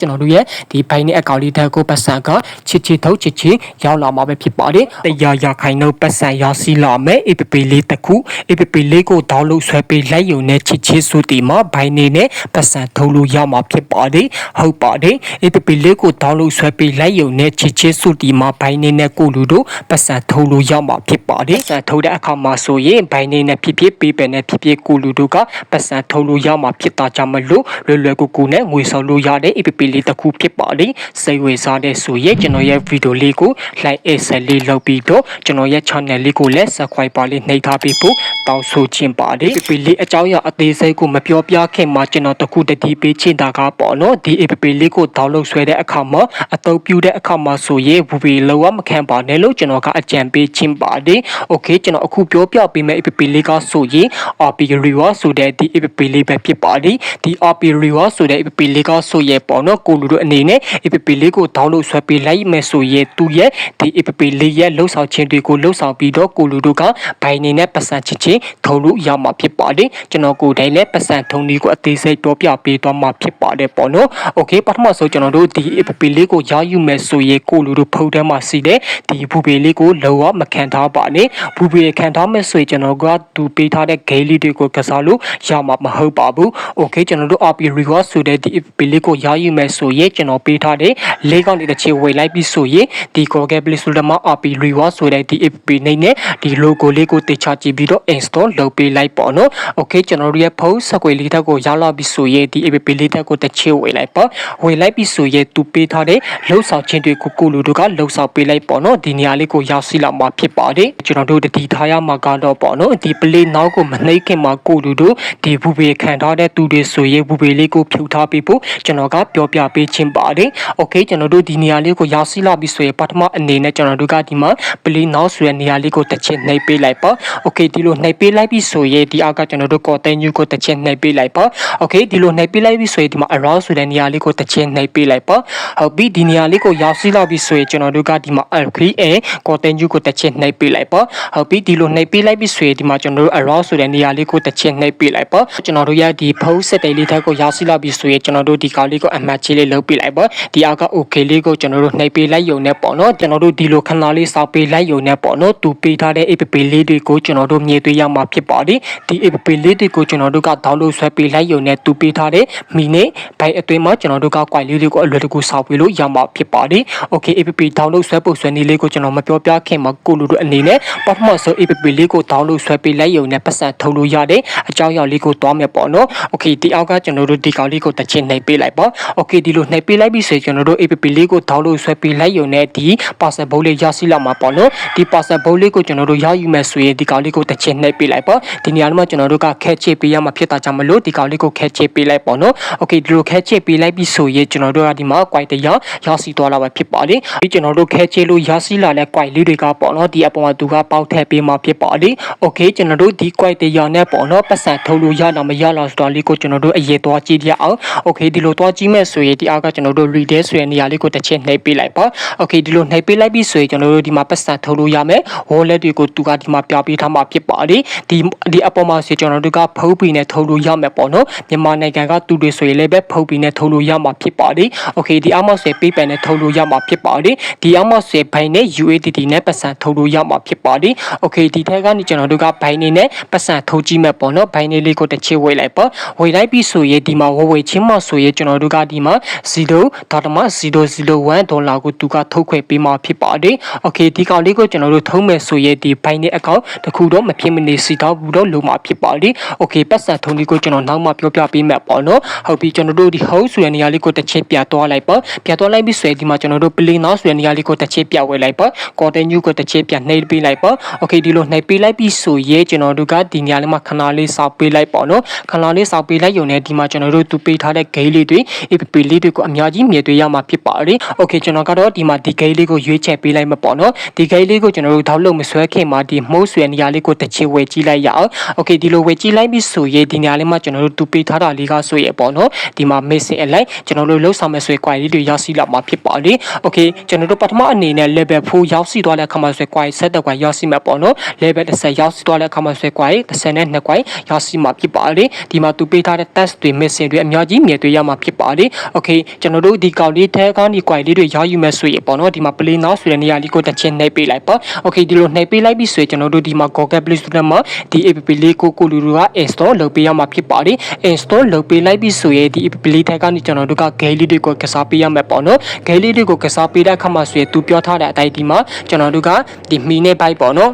ကျွန်တော်တို့ရဲ့ဒီဘိုင်းနဲ့အကောင့်လေးတက်ကိုပတ်စံကချစ်ချစ်ထုတ်ချစ်ချစ်ရောက်လာမှာပဲဖြစ်ပါတယ်တရားရခိုင်နှုတ်ပတ်စံရောက်စီလာမယ် APP လေးတစ်ခု APP လေးကိုဒေါင်းလို့ဆွဲပေးလိုက်ရုံနဲ့ချစ်ချစ်ဆိုတီမှာဘိုင်းနေနဲ့ပတ်စံထုတ်လို့ရမှာဖြစ်ပါတယ်ဟုတ်ပါတယ် APP လေးကိုဒေါင်းလို့ဆွဲပေးလိုက်ရုံနဲ့ချစ်ချစ်ဆိုတီမှာဘိုင်းနေနဲ့ကိုလူတို့ပတ်စံထုတ်လို့ရမှာဖြစ်ပါတယ်ပတ်စံထုတ်တဲ့အခါမှာဆိုရင်ဘိုင်းနေနဲ့ဖြစ်ဖြစ်ပေးပယ်နဲ့ဖြစ်ဖြစ်ကိုလူတို့ကပတ်စံထုတ်လို့ရမှာဖြစ်တာကြောင့်မလို့လွယ်လွယ်ကူကူနဲ့ငွေဆောင်လို့ရတဲ့ APP လေးတစ်ခုဖြစ်ပါတယ်စိတ်ဝင်စားတဲ့ဆိုရင်ကျွန်တော်ရဲ့ဗီဒီယိုလေးကို like အဆက်လေးလုပ်ပြီးတော့ကျွန်တော်ရဲ့ channel လေးကိုလည်း subscribe ပါလေးနှိပ်ထားပေးဖို့တောင်းဆိုချင်ပါတယ် APP လေးအကြောင်းအရာအသေးစိတ်ကိုမပြောပြခင်မှာကျွန်တော်တခုတတိပေးချင်တာကပေါ့နော်ဒီ APP လေးကို download ဆွဲတဲ့အခါမှာအသုံးပြုတဲ့အခါမှာဆိုရင်ဘူဘီလောကမခံပါနဲ့လို့ကျွန်တော်ကအကြံပေးချင်ပါတယ် okay ကျွန်တော်အခုပြောပြပေးမယ့် APP လေးကဆိုရင် RP Reward ဆိုတဲ့ဒီ APP လေးပဲဖြစ်ပါတယ်ဒီ RP Reward ဆိုတဲ့ APP လေးကဆိုရင်ပေါ့နော်ကိုလူတို့အနေနဲ့ APP လေးကို download ဆွဲပေးလိုက်မယ်ဆိုရင်သူရဲ့ဒီ APP လေးရဲ့လှုပ်ဆောင်ခြင်းတွေကိုလှုပ်ဆောင်ပြီးတော့ကိုလူတို့ကဘိုင်နေနဲ့ပတ်စံချင်းချင်းထုံလို့ရမှာဖြစ်ပါတယ်ကျွန်တော်ကိုယ်တိုင်လည်းပတ်စံထုံလေးကိုအသေးစိတ်ပြောပြပေးသွားမှာဖြစ်ပါတယ်ပေါ့နော် okay ပထမဆုံးကျွန်တော်တို့ဒီ APP လေးကိုရယူမယ်ဆိုရင်ကိုလူတို့ဖုန်းထဲမှာစီတဲ့ဒီဘူပေလေးကိုလောကမခံထားပါနဲ့ဘူပေခံထားမယ်ဆိုရင်ကျွန်တော်ကသူပေးထားတဲ့ game လေးတွေကိုကစားလို့ရမှာမဟုတ်ပါဘူး okay ကျွန်တော်တို့ RP reward ဆိုတဲ့ဒီ APP လေးကိုရယူမယ်ဆိုရင်ကျွန်တော်ပေးထားတဲ့လေးကောင်းနေတဲ့ချေဝေလိုက်ပြီးဆိုရင်ဒီ Google Play Store မှာ RP reward ဆိုတဲ့ဒီ APP နေနဲ့ဒီ logo လေးကိုတေချာကြည့်ပြီးတော့ install လုပ်ပေးလိုက်ပေါ့နော် okay ကျွန်တော်တို့ရဲ့ဖုန်းစကွေလေးတက်ကိုရောက်လာပြီဆိုရင်ဒီ APP လေးတက်ကိုတစ်ချေဝေလိုက်ပေါ့ဝေလိုက်ပြီဆိုရင်သူပေးထားတဲ့လှုပ်ဆောင်ခြင်းတွေကိုကိုလူတို့ကလှုပ်ဆောင်ပေးလိုက်ပေါ့နော်ဒီနေရာလေးကိုရောက်စီလာမှာဖြစ်ပါတယ်ကျွန်တော်တို့တတိထားရမှာကတော့ပေါ့နော်ဒီ play now ကိုမနှိပ်ခင်မှာကိုလူတို့ဒီဘူပေခံထားတဲ့သူတွေဆိုရင်ဘူပေလေးကိုဖြုတ်ထားပေးဖို့ကျွန်တော်ကပြောပြပေးခြင်းပါတယ်။ Okay ကျွန်တော်တို့ဒီနေရာလေးကိုရောက်စီလာပြီဆိုရင်ပထမအနေနဲ့ကျွန်တော်တို့ကဒီမှာ play now ဆိုတဲ့နေရာလေးကိုတစ်ချက်နှိပ်ပေးလိုက်ပါ။ Okay ဒီလိုနှိပ်ပေးလိုက်ပြီဆိုရင်ဒီအောက်ကကျွန်တော်တို့ continue ကိုတစ်ချက်နှိပ်ပေးလိုက်ပါ။ Okay ဒီလိုနှိပ်ပေးလိုက်ပြီဆိုရင်ဒီမှာ around ဆိုတဲ့နေရာလေးကိုတစ်ချက်နှိပ်ပေးလိုက်ပါ။ဟုတ်ပြီဒီနေရာလေးကိုရောက်စီလာပြီဆိုရင်ကျွန်တော်တို့ကဒီမှာ agree and continue ကိုတစ်ချက်နှိပ်ပေးလိုက်ပါ။ဟုတ်ပြီဒီလိုနှိပ်ပေးလိုက်ပြီဆိုရင်ဒီမှာကျွန်တော်တို့ around ဆိုတဲ့နေရာလေးကိုတစ်ချက်နှိပ်ပေးလိုက်ပါ။ကျွန်တော်တို့ရဲ့ဒီ post စက်တိတ်လေးထက်ကိုရောက်စီလာပြီဆိုရင်ကျွန်တော်တို့ဒီကောင်လေးကိုအမှတ်ချလေးလုပ်ပေးလိုက်ပါ။ဒီအောက်က okay လေးကိုကျွန်တော်တို့နှိပ်ပေးလိုက်ယုံနဲ့ပေါ့နော်ကျွန်တော်တို့ဒီလိုခဏလေးစောက်ပေးလိုက်ယုံနဲ့ပေါ့နော်သူပေးထားတဲ့ app လေးတွေကိုကျွန်တော်တို့မြင်တွေ့ရမှာဖြစ်ပါတယ်။ဒီ app လေးတွေကိုကျွန်တော်တို့က download ဆွဲပေးလိုက်ယုံနဲ့သူပေးထားတဲ့မိနစ်ဘိုင်အတွင်းမှာကျွန်တော်တို့က quite လေးတွေကိုအလွယ်တကူစောက်ပေးလို့ရမှာဖြစ်ပါတယ်။ okay app download ဆွဲဖို့ဆွဲနည်းလေးကိုကျွန်တော်မပြောပြခင်မှာကိုလူတို့အနေနဲ့ပထမဆုံး app လေးကို download ဆွဲပေးလိုက်ယုံနဲ့ပတ်စံထုတ်လို့ရတဲ့အကြောင်းအရာလေးကိုတွားမယ်ပေါ့နော်။ okay ဒီအောက်ကကျွန်တော်တို့ဒီကောင်လေးကိုတစ်ချက်နှိပ်ပေးလိုက်ပါ။ okay ဒီလိုနှိပ်ပေးလိုက်ပြီဆိုရင်ကျွန်တော်တို့ app လေးကို download ဆွဲပေးလိုက်ယုံနဲ့ဒီ parcel ဘုတ်လေးရရှိလာမှာပေါ့နော်။ဒီ parcel ဘုတ်လေးကိုကျွန်တော်တို့ရယူမယ်ဆိုရင်ဒီကောင်လေးကိုတစ်ချက်နှိပ်ပေးလိုက်ပါ။ဒီနေရာမှာကျွန်တော်တို့ကခဲချစ်ပေးရမှာဖြစ်တာကြောင့်မလို့ဒီကောင်လေးကိုခဲချစ်ပေးလိုက်ပေါ့နော်။ okay ဒီလိုခဲချစ်ပေးလိုက်ပြီဆိုရင်ကျွန်တော်တို့ကဒီမှာ quite တရားရရှိသွားလာပဲဖြစ်ပါလေ။ဒီကျွန်တော်တို့ခဲချစ်လို့ရရှိလာတဲ့ quite လေးတွေကပေါ့နော်ဒီအပေါ်မှာသူကပေါက်ထည့်ပေးမှာဖြစ်ပါလေ။ okay ကျွန်တော်တို့ဒီ quite တရားနဲ့ပေါ့နော်ပတ်စံထုတ်လို့ရလာမရလာဆိုတာလေးကိုကျွန်တော်တို့အရေးသွားကြည့်ရအောင်။ okay ဒီလိုသွားကြည့်မဲ့ဆိုရင်ဒီအောက်ကကျွန်တော်တို့ reader ဆိုတဲ့နေရာလေးကိုတစ်ချက်နှိပ်ပေးလိုက်ပါ။ okay ဒီလိုနှိပ်ပေးလိုက်ပြီဆိုရင်ကျွန်တော်တို့ဒီမှာပတ်စံထုတ်လို့ရမယ်။ wallet တွေကိုသူကဒီမှာပြပေးထားမှာဖြစ်ပါလေ။ဒီဒီအပေါ်မှာဆိုကျွန်တော်တို့ကဖုတ်ပီနဲ့ထုတ်လို့ရမယ်ပေါ့နော်။မြန်မာနိုင်ငံကသူတွေဆိုရင်လည်းပဲဖုတ်ပီနဲ့ထုတ်လို့ရမှာဖြစ်ပါလေ။ okay ဒီအောက်မှာဆိုပေးပန်နဲ့ထုတ်လို့ရမှာဖြစ်ပါလေ။ဒီအောက်မှာဆိုဘိုင်နဲ့ UADT နဲ့ပတ်စံထုတ်လို့ရမှာဖြစ်ပါလေ။ okay ဒီထက်ကနေကျွန်တော်တို့ကဘိုင်နေနဲ့ပတ်စံထုတ်ကြည့်မယ်ပေါ့နော်။ဘိုင်နေလေးကိုတစ်ချစ်ဝေးလိုက်ပါ။ဝေးလိုက်ပြီဆိုရင်ဒီမှာဝဝေချင်းမဆိုရင်ကျွန်တော်တို့ကဒီမှာ0.001ဒေါ်လာကိုသူကထုတ်ခွင့်ပေးမှာဖြစ်ပါတယ်။ okay ဒီကောင်လေးကိုကျွန်တော်တို့ထုံးမယ်ဆိုရင်ဒီဘိုင်နေအကောင့်တခုတော့မဖြစ်မနေစီတော့ဘူးတော့လိုမှာဖြစ်ပါတယ်။ okay ပတ်စံထုံးလေးကိုကျွန်တော်နောက်မှပြောပြပေးမယ်ပေါ့နော်။ဟုတ်ပြီကျွန်တော်တို့ဒီ host ဆိုတဲ့နေရာလေးကိုတစ်ချက်ပြသွားလိုက်ပါ။ပြသွားလိုက်ပြီဆိုရင်ဒီမှာကျွန်တော်တို့ play now ဆိုတဲ့နေရာလေးကိုတစ်ချက်ပြဝေးလိုက်ပါ။ continue ကိုတစ်ချက်ပြနှိပ်ပေးလိုက်ပါ။ okay ဒီလိုနှိပ်ပေးလိုက်ပြီဆိုရင်ကျွန်တော်တို့ကဒီနေရာလေးမှာခဏလေးစောက်ပေးလိုက်ပေါ့နော်။ခဏလေးစောက်ပေးလိုက်ရုံနဲ့ဒီမှာကျွန်တော်တို့သူပေးထားတဲ့ gate လေးတွေ app လေးတွေကိုအများကြီးမြင်တွေ့ရမှာဖြစ်ပါတယ်။ okay ကျွန်တော်ကတော့ဒီမှာဒီ gate လေးကိုရွေးချယ်ပေးလိုက်မှာပေါ့နော်။ဒီ gate လေးကိုကျွန်တော်တို့ထောက်လို့မဆွဲခင်မှာဒီ mode ဆွဲနေရာလေးကိုတစ်ချစ်ဝယ်ကြည့်လိုက်ရအောင်။ okay ဒီလိုဝယ်ကြည့်လိုက်ပြီဆိုရင်ဒီနေရာလေးမှာကျွန်တော်တို့သူပေးထားတာလေးကဆိုရင်ပေါ့နော်။ဒီမှာ message အလိုက်ကျွန်တော်တို့လှုပ်ဆောင်မဲ့ဆွဲ query တွေရရှိလာမှာဖြစ်ပါတယ်။ okay ကျွန်တော်တို့ပထမအနေနဲ့ level 4ရောက်ရှိသွားတဲ့အခါမှာဆွဲ query ဆက်တဲ့ query ရရှိမှာပေါ့နော်။ level 10ရောက်ရှိသွားတဲ့အခါမှာဆွဲ query 10နဲ့2 query ရရှိမှာဖြစ်ပါတယ်။ဒီမှာသူပေးထားတဲ့ test တွေ message တွေအများကြီးမြင်တွေ့ရမှာဖြစ်ပါတယ်။โอเคကျွန်တော်တို့ဒီကောင်လေးထဲကနေ quality တွေရောက်ယူမဲ့ဆိုရင်ပေါ့နော်ဒီမှာ play now ဆိုတဲ့နေရာလေးကိုတစ်ချက်နှိပ်ပေးလိုက်ပါโอเคဒီလိုနှိပ်ပေးလိုက်ပြီဆိုရင်ကျွန်တော်တို့ဒီမှာ Google Play Store မှာဒီ app လေးကိုကိုလူလူက install လုပ်ပေးရမှာဖြစ်ပါတယ် install လုပ်ပေးလိုက်ပြီဆိုရင်ဒီ app လေးထဲကနေကျွန်တော်တို့က game လေးတွေကိုကစားပေးရမှာပေါ့နော် game လေးတွေကိုကစားပေးတဲ့အခါမှာဆိုရင်သူပြောထားတဲ့အတိုင်းဒီမှာကျွန်တော်တို့ကဒီမီနဲ့ဘိုက်ပေါ့နော်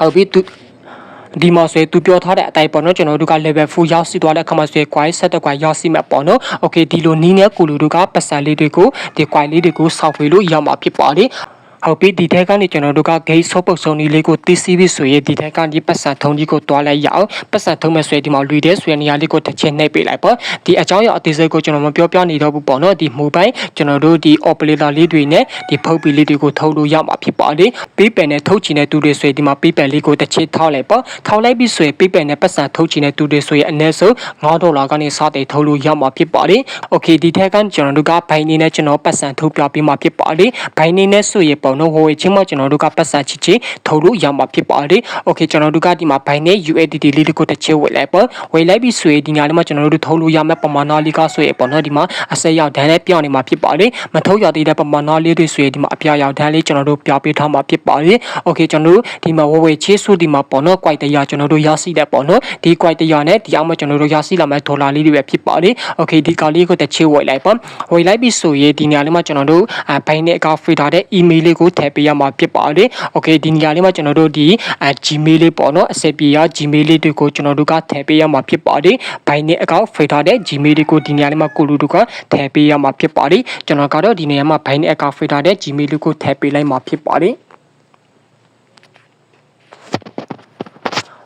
ဟုတ်ပြီသူ ဒီမှာဆိုရင်သူပြောထားတဲ့အတိုင်းပေါ့နော်ကျွန်တော်တို့က level 4ရောက်စီသွားတဲ့အခါမှာဆိုရင် quite set တဲ့ quite ရောက်စီမှာပေါ့နော် okay ဒီလိုနီးနဲ့ကိုလူတို့ကပတ်စံလေးတွေကိုဒီ quite လေးတွေကိုစောက်ပေးလို့ရမှာဖြစ်ပါတယ် ဟုတ်ပြီဒီထက်ကနေကျွန်တော်တို့က gate ဆော့ပုတ်စုံလေးလေးကိုသိစီပြီဆိုရင်ဒီထက်ကနေပတ်စံထုံးကြီးကိုတွားလိုက်ရအောင်ပတ်စံထုံးမဲ့ဆိုရင်ဒီမှာလူတဲ့ဆိုရင်နေရာလေးကိုတစ်ချက်နှိပ်ပေးလိုက်ပေါ့ဒီအကြောင်းအရာအသေးစိတ်ကိုကျွန်တော်မပြောပြနေတော့ဘူးပေါ့နော်ဒီ mobile ကျွန်တော်တို့ဒီ operator လေးတွေနဲ့ဒီဖုတ်ပီလေးတွေကိုထုတ်လို့ရမှာဖြစ်ပါတယ်ပေးပယ်နဲ့ထုတ်ချင်တဲ့သူတွေဆိုရင်ဒီမှာပေးပယ်လေးကိုတစ်ချက်ထောက်လိုက်ပေါ့ထောက်လိုက်ပြီဆိုရင်ပေးပယ်နဲ့ပတ်စံထုတ်ချင်တဲ့သူတွေဆိုရင်အနည်းဆုံး9ဒေါ်လာကနေစတဲ့ထုတ်လို့ရမှာဖြစ်ပါတယ် okay ဒီထက်ကကျွန်တော်တို့ကဘိုင်းနေနဲ့ကျွန်တော်ပတ်စံထုတ်ပြပေးမှာဖြစ်ပါတယ်ဘိုင်းနေနဲ့ဆိုရင်ပေါ့နော်ဟိုချင်းမကျွန်တော်တို့ကပတ်စံချစ်ချစ်ထုတ်လို့ရမှာဖြစ်ပါတယ် okay ကျွန်တော်တို့ကဒီမှာဘိုင်းနေ USDT လေးတစ်ခုတစ်ချက်ဝယ်လိုက်ပေါ့ဝယ်လိုက်ပြီဆိုရင်ဒီညလေးမှာကျွန်တော်တို့ထုတ်လို့ရမယ့်ပမာဏလေးကဆိုရင်ပေါ့နော်ဒီမှာအဆက်ရောက်ဒန်းလေးပြောင်းနေမှာဖြစ်ပါတယ်မထုတ်ရသေးတဲ့ပမာဏလေးတွေဆိုရင်ဒီမှာအပြာရောက်ဒန်းလေးကျွန်တော်တို့ပြပေးထားမှာဖြစ်ပါတယ် okay ကျွန်တော်တို့ဒီမှာဝယ်ဝယ်ချေးစုဒီမှာပေါ့နော် quite တရားကျွန်တော်တို့ရရှိတဲ့ပေါ့နော်ဒီ quite တရားနဲ့ဒီအောင်မှာကျွန်တော်တို့ရရှိလာမယ့်ဒေါ်လာလေးတွေပဲဖြစ်ပါတယ် okay ဒီကောင်လေးကိုတစ်ချေးဝယ်လိုက်ပေါ့ဝယ်လိုက်ပြီဆိုရင်ဒီညလေးမှာကျွန်တော်တို့အဘိုင်းနဲ့အကောင့်ဖေးထားတဲ့ email လေးကိုထည့်ပေးရမှာဖြစ်ပါတယ် okay ဒီညလေးမှာကျွန်တော်တို့ဒီအ gmail လေးပေါ့နော်အဆက်ပြေရ gmail လေးတွေကိုကျွန်တော်တို့ကထည့်ပေးရမှာဖြစ်ပါတယ်ဘိုင်းနဲ့အကောင့်ဖေးထားတဲ့ gmail လေးကိုဒီညလေးမှာကိုလူတို့ကထည့်ပေးရမှာဖြစ်ပါတယ်ကျွန်တော်ကတော့ဒီနေရာမှာဘိုင်းနဲ့အကောင့်ဖေးထားတဲ့ gmail လေးကိုထည့်ပေးလိုက်မှာဖြစ်ပါတယ်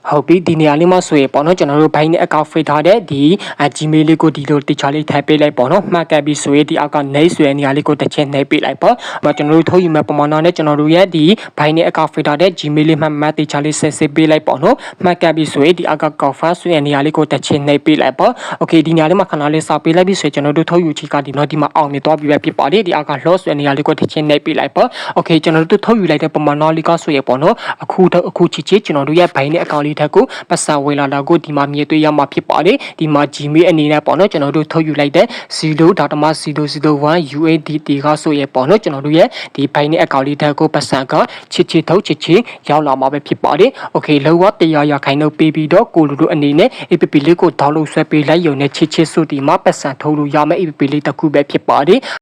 ဟုတ်ပြီဒီနေရာလေးမှာဆိုရင်ပေါ့နော်ကျွန်တော်တို့ဘိုင်းနဲ့အကောင့်ဖိတ်ထားတဲ့ဒီအ Gmail လေးကိုဒီလိုတခြားလေးထည့်ပေးလိုက်ပေါ့နော်မှတ်ကပ်ပြီးဆိုရင်ဒီအောက်က next ဆိုတဲ့နေရာလေးကိုတစ်ချက်နှိပ်ပေးလိုက်ပေါ့။မကျွန်တော်တို့ထုတ်ယူမဲ့ပမာဏနဲ့ကျွန်တော်တို့ရဲ့ဒီဘိုင်းနဲ့အကောင့်ဖိတ်ထားတဲ့ Gmail လေးမှတ်မှတ်တခြားလေးဆက်စစ်ပေးလိုက်ပေါ့နော်မှတ်ကပ်ပြီးဆိုရင်ဒီအောက်က confirm ဆိုတဲ့နေရာလေးကိုတစ်ချက်နှိပ်ပေးလိုက်ပေါ့။ Okay ဒီနေရာလေးမှာခဏလေးစာပေးလိုက်ပြီးဆိုရင်ကျွန်တော်တို့ထုတ်ယူချီကဒီနော်ဒီမှာအောင်မြင်သွားပြီပဲဖြစ်ပါတယ်ဒီအောက်က loss ဆိုတဲ့နေရာလေးကိုတစ်ချက်နှိပ်ပေးလိုက်ပေါ့။ Okay ကျွန်တော်တို့ထုတ်ယူလိုက်တဲ့ပမာဏလေးကဆိုရင်ပေါ့နော်အခုအခုချီချီကျွန်တော်တို့ရဲ့ဘိုင်းနဲ့အကောင့်လေးထက်ကိုပတ်စံဝင်လာတာကိုဒီမှာမြင်တွေ့ရမှာဖြစ်ပါတယ်ဒီမှာ Gmail အနေနဲ့ပေါ့နော်ကျွန်တော်တို့ထုတ်ယူလိုက်တဲ့0.001 USDT ကဆိုရင်ပေါ့နော်ကျွန်တော်တို့ရဲ့ဒီဘိုင်းနဲ့အကောင့်လေးထက်ကိုပတ်စံကချစ်ချစ်ထုတ်ချစ်ချစ်ရောက်လာမှာပဲဖြစ်ပါတယ်။ Okay လောကတရားရခိုင်တော့ပေးပြီးတော့ကိုလူတို့အနေနဲ့ APP လေးကို download ဆွဲပေးလိုက်ရုံနဲ့ချစ်ချစ်စုဒီမှာပတ်စံထုတ်လို့ရမယ့် APP လေးတစ်ခုပဲဖြစ်ပါတယ်